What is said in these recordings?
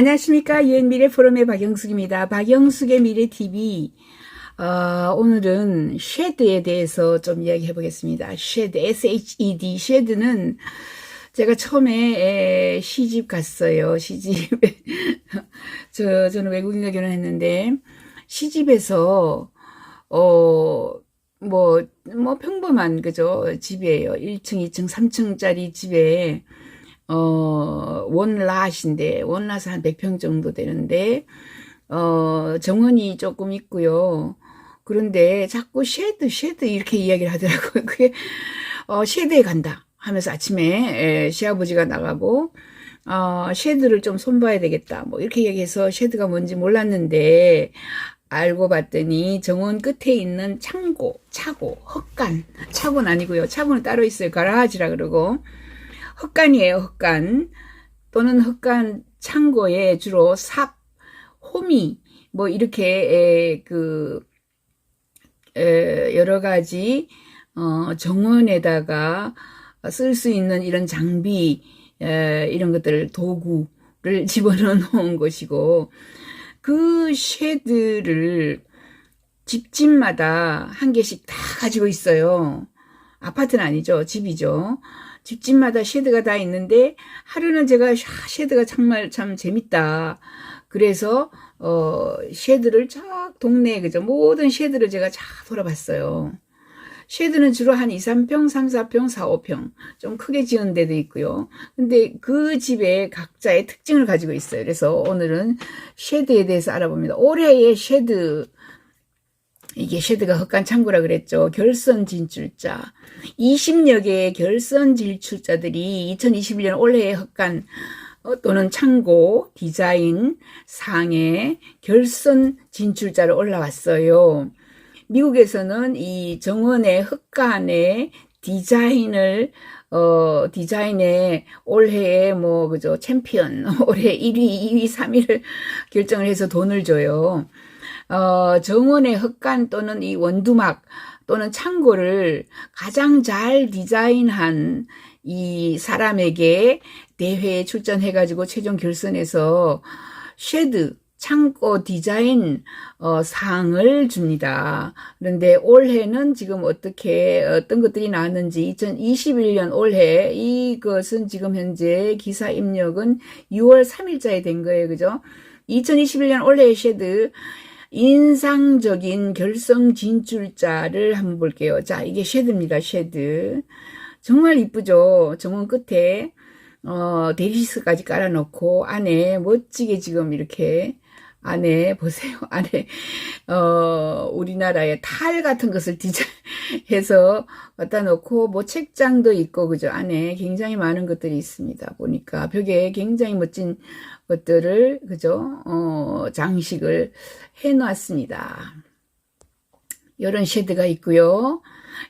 안녕하십니까. 유엔미래 포럼의 박영숙입니다. 박영숙의 미래TV. 어, 오늘은 쉐드에 대해서 좀 이야기해 보겠습니다. 쉐드, S-H-E-D. 쉐드는 제가 처음에 에, 시집 갔어요. 시집. 저, 저는 외국인과 결혼했는데, 시집에서, 어, 뭐, 뭐 평범한, 그죠? 집이에요. 1층, 2층, 3층짜리 집에, 어, 원랏인데, 원랏은 한 100평 정도 되는데, 어, 정원이 조금 있고요. 그런데 자꾸 쉐드, 쉐드 이렇게 이야기를 하더라고요. 그게, 어, 쉐드에 간다 하면서 아침에 에, 시아버지가 나가고, 어, 쉐드를 좀 손봐야 되겠다. 뭐 이렇게 얘기해서 쉐드가 뭔지 몰랐는데, 알고 봤더니 정원 끝에 있는 창고, 차고, 헛간. 차고는 아니고요. 차고는 따로 있어요. 가라지라 그러고. 헛간이에요, 헛간. 또는 헛간 창고에 주로 삽, 호미, 뭐, 이렇게, 에, 그, 에, 여러 가지, 어, 정원에다가 쓸 수 있는 이런 장비, 에, 이런 것들, 도구를 집어넣어 놓은 곳이고, 그 쉐드를 집집마다 한 개씩 다 가지고 있어요. 아파트는 아니죠. 집이죠. 집집마다 쉐드가 다 있는데 하루는 제가 샤, 쉐드가 정말 참 재밌다. 그래서 어 쉐드를 쫙 동네에 그죠 모든 쉐드를 제가 쫙 돌아봤어요. 쉐드는 주로 한 2, 3평, 3, 4평, 4, 5평 좀 크게 지은 데도 있고요. 근데 그 집에 각자의 특징을 가지고 있어요. 그래서 오늘은 쉐드에 대해서 알아봅니다. 올해의 쉐드 이게 쉐드가 헛간 창고라 그랬죠. 결선 진출자. 20여 개의 결선 진출자들이 2021년 올해의 어, 또는 창고, 디자인, 상해, 결선 진출자로 올라왔어요. 미국에서는 이 정원의 흑간의 디자인을 어 디자인에 올해의 뭐 그죠 챔피언 올해 1위, 2위, 3위를 결정을 해서 돈을 줘요. 어 정원의 흑간 또는 이 원두막 또는 창고를 가장 잘 디자인한 이 사람에게 대회에 출전해가지고 최종 결선에서 쉐드 창고 디자인 어, 상을 줍니다. 그런데 올해는 지금 어떻게 어떤 것들이 나왔는지 2021년 올해 이것은 지금 현재 기사 입력은 6월 3일자에 된 거예요. 그죠? 2021년 올해의 쉐드 인상적인 결성 진출자를 한번 볼게요. 자, 이게 쉐드입니다. 쉐드. 정말 이쁘죠? 정원 끝에 어, 데리스까지 깔아놓고 안에 멋지게 지금 이렇게 안에 보세요. 안에 어 우리나라의 탈 같은 것을 디자인해서 갖다 놓고 뭐 책장도 있고 그죠. 안에 굉장히 많은 것들이 있습니다. 보니까 벽에 굉장히 멋진 것들을 그죠. 어 장식을 해 놨습니다. 이런 쉐드가 있고요.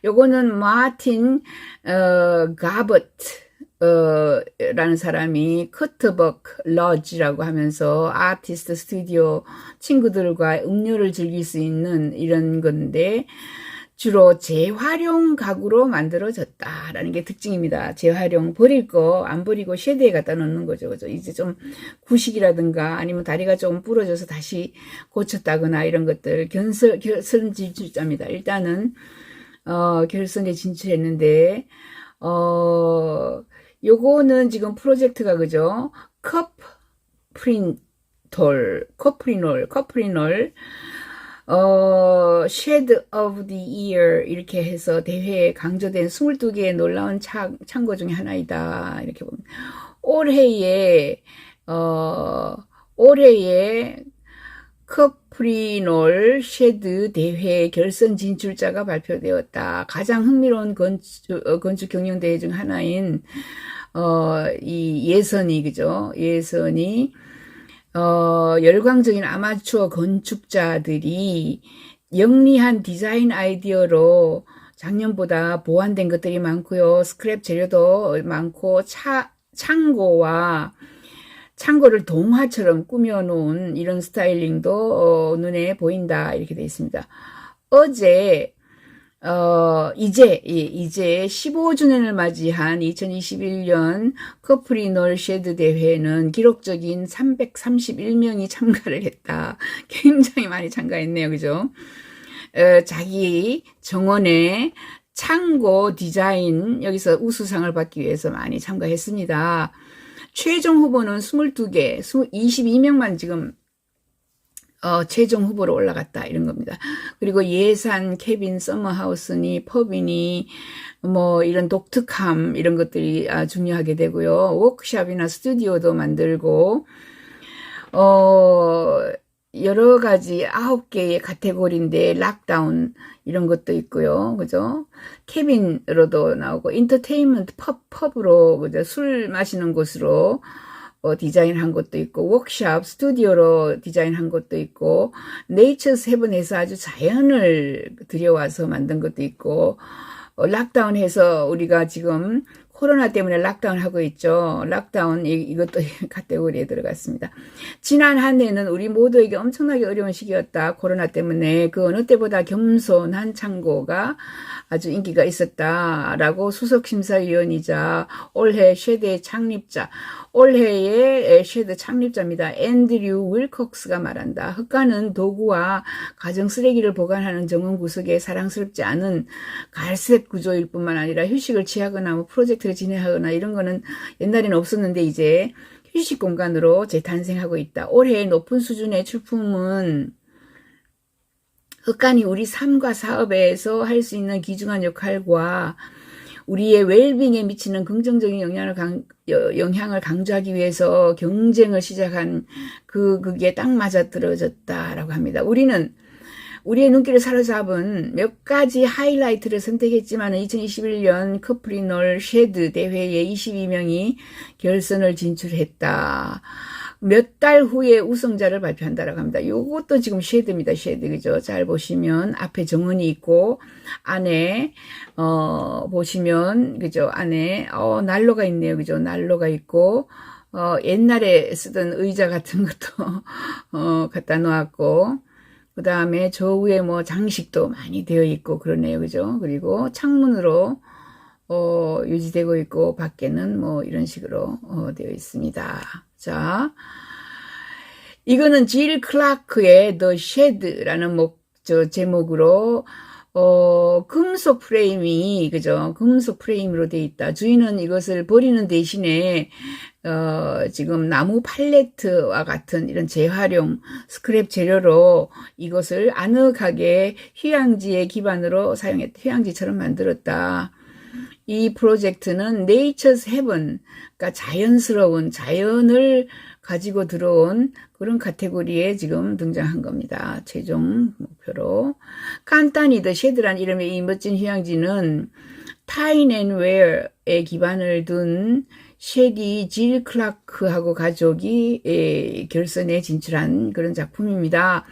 요거는 마틴 어 가버트 어, 라는 사람이 커트벅 러지라고 하면서 아티스트 스튜디오 친구들과 음료를 즐길 수 있는 이런 건데 주로 재활용 가구로 만들어졌다라는 게 특징입니다. 재활용 버릴 거 안 버리고 쉐드에 갖다 놓는 거죠. 그죠? 이제 좀 구식이라든가 아니면 다리가 좀 부러져서 다시 고쳤다거나 이런 것들 견설 결선 진출자입니다. 일단은 어, 결선에 진출했는데 어 요거는 지금 프로젝트가 그죠? 컵 프린톨, 커프리놀, 커프리놀, 어, Shed of the Year 이렇게 해서 대회에 강조된 22개의 놀라운 창, 창고 중에 하나이다. 이렇게 보면 올해의 어, 올해의 커프리놀 쉐드 대회 결선 진출자가 발표되었다. 가장 흥미로운 건축, 어, 건축 경영 대회 중 하나인 어, 이 예선이, 그죠? 예선이, 어, 열광적인 아마추어 건축자들이 영리한 디자인 아이디어로 작년보다 보완된 것들이 많고요. 스크랩 재료도 많고, 차, 창고와 창고를 동화처럼 꾸며놓은 이런 스타일링도 어, 눈에 보인다. 이렇게 되어 있습니다. 어제 어, 이제, 예, 이제 15주년을 맞이한 2021년 커프리널 쉐드 대회는 기록적인 331명이 참가를 했다. 굉장히 많이 참가했네요. 그죠? 어, 자기 정원의 창고 디자인, 여기서 우수상을 받기 위해서 많이 참가했습니다. 최종 후보는 22개, 22명만 지금 어, 최종 후보로 올라갔다 이런 겁니다. 그리고 예산, 케빈, 서머하우스니, 퍼비니, 뭐 이런 독특함 이런 것들이 아, 중요하게 되고요. 워크샵이나 스튜디오도 만들고 어 여러 가지 아홉 개의 카테고리인데 락다운 이런 것도 있고요. 그죠? 케빈으로도 나오고 인터테인먼트 펍 펍으로 그죠? 술 마시는 곳으로 어, 디자인한 것도 있고 워크샵 스튜디오로 디자인한 것도 있고 네이처스 헤븐에서 아주 자연을 들여와서 만든 것도 있고 어, 락다운해서 우리가 지금 코로나 때문에 락다운 하고 있죠. 락다운 이, 이것도 카테고리에 들어갔습니다. 지난 한 해는 우리 모두에게 엄청나게 어려운 시기였다. 코로나 때문에 그 어느 때보다 겸손한 창고가 아주 인기가 있었다라고 수석 심사위원이자 올해 쉐드의 창립자, 올해의 쉐드 창립자입니다. 앤드류 윌콕스가 말한다. 흑가는 도구와 가정 쓰레기를 보관하는 정원 구석에 사랑스럽지 않은 갈색 구조일 뿐만 아니라 휴식을 취하거나 뭐 프로젝트 를 진행하거나 이런 거는 옛날에는 없었는데 이제 휴식 공간으로 재탄생하고 있다. 올해의 높은 수준의 출품은 흑간이 우리 삶과 사업에서 할 수 있는 귀중한 역할과 우리의 웰빙에 미치는 긍정적인 영향을, 강, 영향을 강조하기 위해서 경쟁을 시작한 그, 그게 딱 맞아 떨어졌다라고 합니다. 우리는 우리의 눈길을 사로잡은 몇 가지 하이라이트를 선택했지만 2021년 커플리널 쉐드 대회에 22명이 결선을 진출했다. 몇 달 후에 우승자를 발표한다라고 합니다. 요것도 지금 쉐드입니다. 쉐드. 그죠? 잘 보시면 앞에 정원이 있고 안에 어 보시면 그죠? 안에 어 난로가 있네요. 그죠? 난로가 있고 어 옛날에 쓰던 의자 같은 것도 어 갖다 놓았고 그 다음에 저 위에 뭐 장식도 많이 되어 있고 그러네요. 그죠? 그리고 창문으로 어, 유지되고 있고 밖에는 뭐 이런 식으로 어, 되어 있습니다. 자, 이거는 질 클라크의 The Shed라는 목, 저 제목으로 어, 금속 프레임이, 그죠? 금속 프레임으로 되어 있다. 주인은 이것을 버리는 대신에, 어, 지금 나무 팔레트와 같은 이런 재활용 스크랩 재료로 이것을 아늑하게 휴양지의 기반으로 사용했, 휴양지처럼 만들었다. 이 프로젝트는 네이처스 헤븐, 그러니까 자연스러운 자연을 가지고 들어온 그런 카테고리에 지금 등장한 겁니다. 최종 목표로. 간단히 더 쉐드란 이름의 이 멋진 휴양지는 타인 앤 웨어에 기반을 둔 쉐디 질 클라크하고 가족이 예, 결선에 진출한 그런 작품입니다.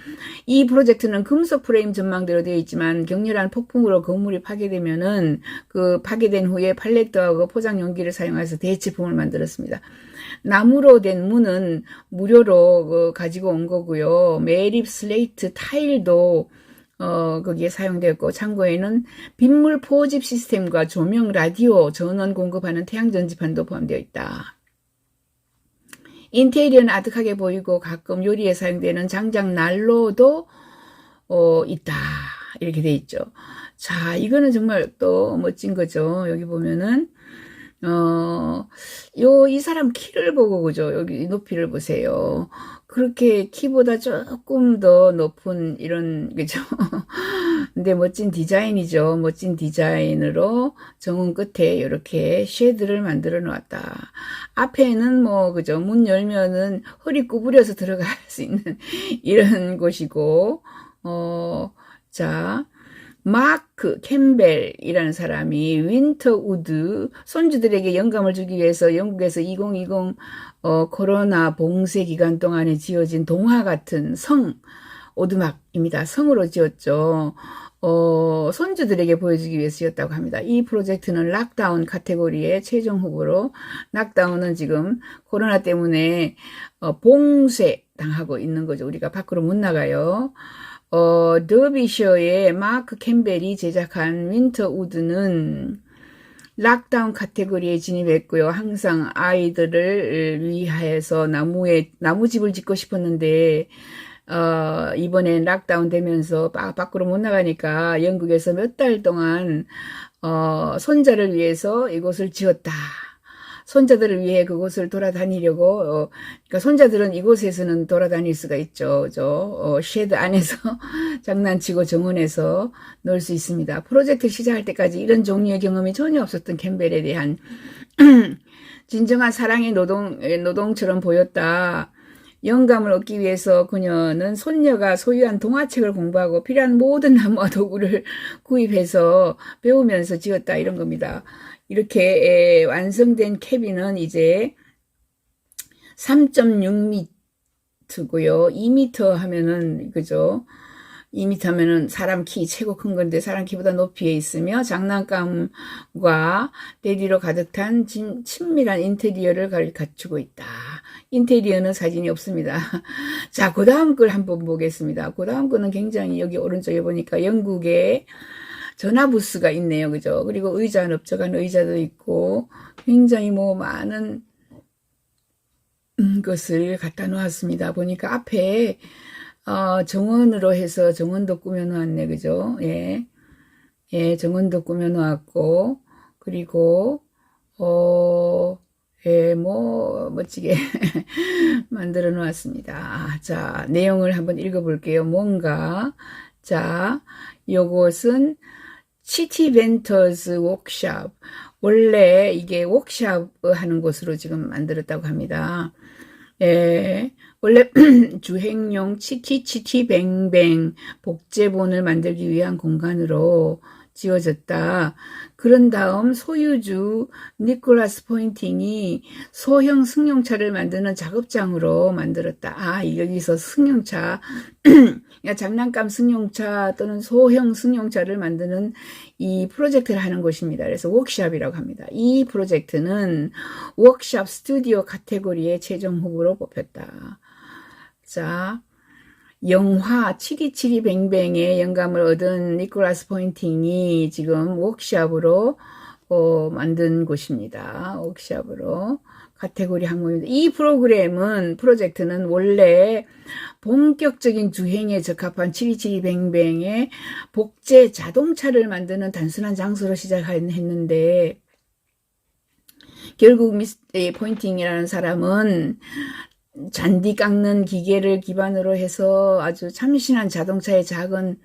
이 프로젝트는 금속 프레임 전망대로 되어 있지만 격렬한 폭풍으로 건물이 파괴되면은 그 파괴된 후에 팔레트하고 포장 용기를 사용해서 대체품을 만들었습니다. 나무로 된 문은 무료로 그 가지고 온 거고요. 매립 슬레이트 타일도 어, 거기에 사용되었고, 창고에는 빗물 포집 시스템과 조명, 라디오, 전원 공급하는 태양 전지판도 포함되어 있다. 인테리어는 아득하게 보이고 가끔 요리에 사용되는 장작 난로도 어, 있다. 이렇게 돼 있죠. 자, 이거는 정말 또 멋진 거죠. 여기 보면은 어, 요, 이 사람 키를 보고, 그죠? 여기 높이를 보세요. 그렇게 키보다 조금 더 높은 이런, 그죠? 근데 멋진 디자인이죠. 멋진 디자인으로 정원 끝에 이렇게 쉐드를 만들어 놓았다. 앞에는 뭐, 그죠? 문 열면은 허리 구부려서 들어갈 수 있는 이런 곳이고, 어, 자, 마크 캠벨이라는 사람이 윈터우드 손주들에게 영감을 주기 위해서 영국에서 2020 어, 코로나 봉쇄 기간 동안에 지어진 동화 같은 성 오두막입니다. 성으로 지었죠. 어, 손주들에게 보여주기 위해서였다고 합니다. 이 프로젝트는 락다운 카테고리의 최종 후보로 락다운은 지금 코로나 때문에 어, 봉쇄 당하고 있는 거죠. 우리가 밖으로 못 나가요. 어, 더비셔의 마크 캠벨이 제작한 윈터 우드는 락다운 카테고리에 진입했고요. 항상 아이들을 위하여서 나무에 나무집을 짓고 싶었는데 어, 이번엔 락다운 되면서 바, 밖으로 못 나가니까 영국에서 몇 달 동안 어, 손자를 위해서 이곳을 지었다. 손자들을 위해 그곳을 돌아다니려고 어, 그러니까 손자들은 이곳에서는 돌아다닐 수가 있죠. 저 어, 쉐드 안에서 장난치고 정원에서 놀 수 있습니다. 프로젝트 시작할 때까지 이런 종류의 경험이 전혀 없었던 캠벨에 대한 진정한 사랑의 노동 노동처럼 보였다. 영감을 얻기 위해서 그녀는 손녀가 소유한 동화책을 공부하고 필요한 모든 나무와 도구를 구입해서 배우면서 지었다 이런 겁니다. 이렇게 완성된 캐비는 이제 3.6m고요. 2m 하면은 그죠? 2m 하면은 사람 키 최고 큰 건데 사람 키보다 높이에 있으며 장난감과 대리로 가득 찬 친밀한 인테리어를 갖추고 있다. 인테리어는 사진이 없습니다. 자, 그 다음 걸 한번 보겠습니다. 그 다음 거는 굉장히 여기 오른쪽에 보니까 영국의 전화부스가 있네요. 그죠? 그리고 의자, 넓적한 의자도 있고, 굉장히 뭐 많은 것을 갖다 놓았습니다. 보니까 앞에, 어, 정원으로 해서 정원도 꾸며 놓았네. 그죠? 예. 예, 정원도 꾸며 놓았고, 그리고, 어, 예, 뭐, 멋지게 만들어 놓았습니다. 자, 내용을 한번 읽어볼게요. 뭔가, 자, 요것은 시티 벤터즈 워크샵. 원래 이게 워크샵 하는 곳으로 지금 만들었다고 합니다. 예, 원래 주행용 치키 치티 뱅뱅 복제본을 만들기 위한 공간으로 지어졌다. 그런 다음 소유주 니콜라스 포인팅이 소형 승용차를 만드는 작업장으로 만들었다. 아, 여기서 승용차, 장난감 승용차 또는 소형 승용차를 만드는 이 프로젝트를 하는 곳입니다. 그래서 워크샵이라고 합니다. 이 프로젝트는 워크샵 스튜디오 카테고리의 최종 후보로 뽑혔다. 자, 영화 치리치리 뱅뱅의 영감을 얻은 니콜라스 포인팅이 지금 워크샵으로 어, 만든 곳입니다. 워크샵으로 카테고리 항목입니다. 이 프로그램은 프로젝트는 원래 본격적인 주행에 적합한 치리치리 뱅뱅의 복제 자동차를 만드는 단순한 장소로 시작했는데 결국 미스 포인팅이라는 사람은 잔디 깎는 기계를 기반으로 해서 아주 참신한 자동차의 작은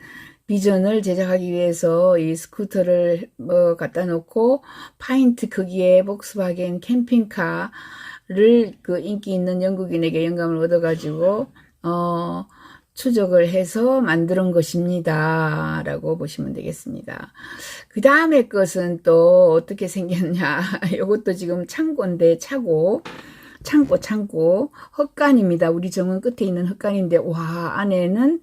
비전을 제작하기 위해서 이 스쿠터를 뭐 갖다 놓고 파인트 크기의 복스바겐 캠핑카를 그 인기 있는 영국인에게 영감을 얻어가지고 어 추적을 해서 만드는 것입니다. 라고 보시면 되겠습니다. 그 다음에 것은 또 어떻게 생겼냐. 이것도 지금 창고인데 차고 창고 창고 헛간입니다. 우리 정원 끝에 있는 헛간인데 와 안에는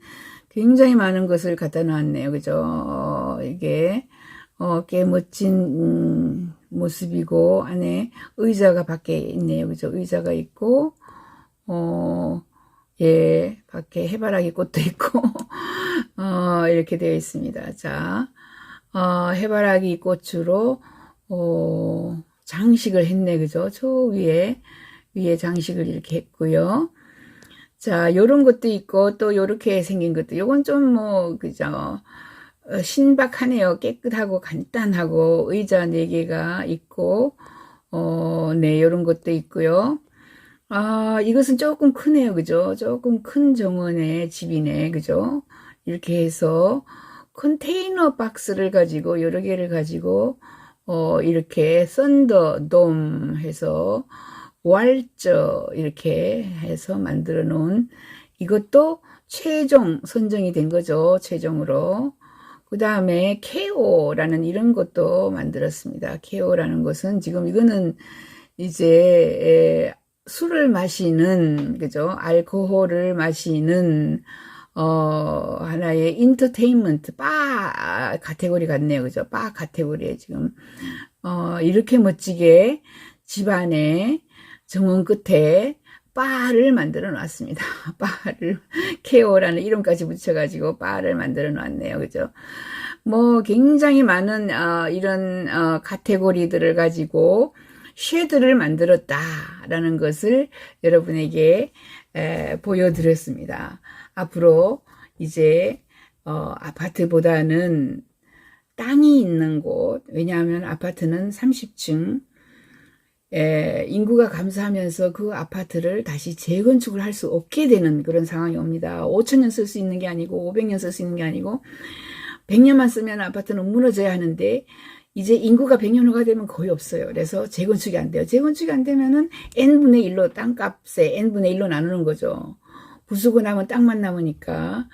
굉장히 많은 것을 갖다 놨네요. 그죠? 어, 이게 어, 꽤 멋진 음, 모습이고 안에 의자가 밖에 있네요. 그죠? 의자가 있고 어, 예, 밖에 해바라기 꽃도 있고 어, 이렇게 되어 있습니다. 자, 어, 해바라기 꽃으로 어, 장식을 했네. 그죠? 저 위에 위에 장식을 이렇게 했고요. 자, 요런 것도 있고 또 요렇게 생긴 것도 요건 좀 뭐 그죠? 어, 신박하네요. 깨끗하고 간단하고 의자 4개가 있고 어, 네, 요런 것도 있고요. 아, 이것은 조금 크네요. 그죠? 조금 큰 정원의 집이네. 그죠? 이렇게 해서 컨테이너 박스를 가지고 여러 개를 가지고 어, 이렇게 썬더 돔 해서 왈저 이렇게 해서 만들어 놓은 이것도 최종 선정이 된 거죠. 최종으로. 그 다음에 케오라는 이런 것도 만들었습니다. 케오라는 것은 지금 이거는 이제 술을 마시는 그죠? 알코올을 마시는 어 하나의 인터테인먼트 바 카테고리 같네요. 그죠? 바 카테고리에 지금 어 이렇게 멋지게 집안에 정원 끝에 바를 만들어 놨습니다. 바를 케어라는 이름까지 붙여가지고 바를 만들어 놨네요. 그죠? 뭐 굉장히 많은 어, 이런 어, 카테고리들을 가지고 쉐드를 만들었다라는 것을 여러분에게 에, 보여드렸습니다. 앞으로 이제 어, 아파트보다는 땅이 있는 곳, 왜냐하면 아파트는 30층, 에, 인구가 감소하면서 그 아파트를 다시 재건축을 할 수 없게 되는 그런 상황이 옵니다. 5천년 쓸 수 있는 게 아니고 500년 쓸 수 있는 게 아니고 100년만 쓰면 아파트는 무너져야 하는데 이제 인구가 100년 후가 되면 거의 없어요. 그래서 재건축이 안 돼요. 재건축이 안 되면은 n분의 1로 땅값에 n분의 1로 나누는 거죠. 부수고 나면 땅만 남으니까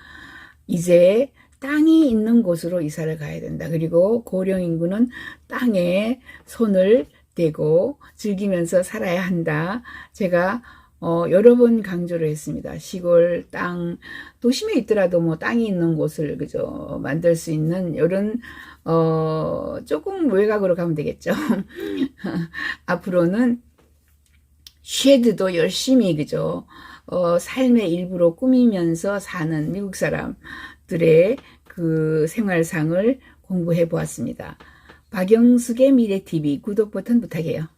이제 땅이 있는 곳으로 이사를 가야 된다. 그리고 고령 인구는 땅에 손을 대고 즐기면서 살아야 한다. 제가 어, 여러 번 강조를 했습니다. 시골 땅, 도심에 있더라도 뭐 땅이 있는 곳을 그죠 만들 수 있는 이런 어, 조금 외곽으로 가면 되겠죠. 앞으로는 쉐드도 열심히 그죠 어, 삶의 일부로 꾸미면서 사는 미국 사람들의 그 생활상을 공부해 보았습니다. 박영숙의 미래 TV 구독 버튼 부탁해요.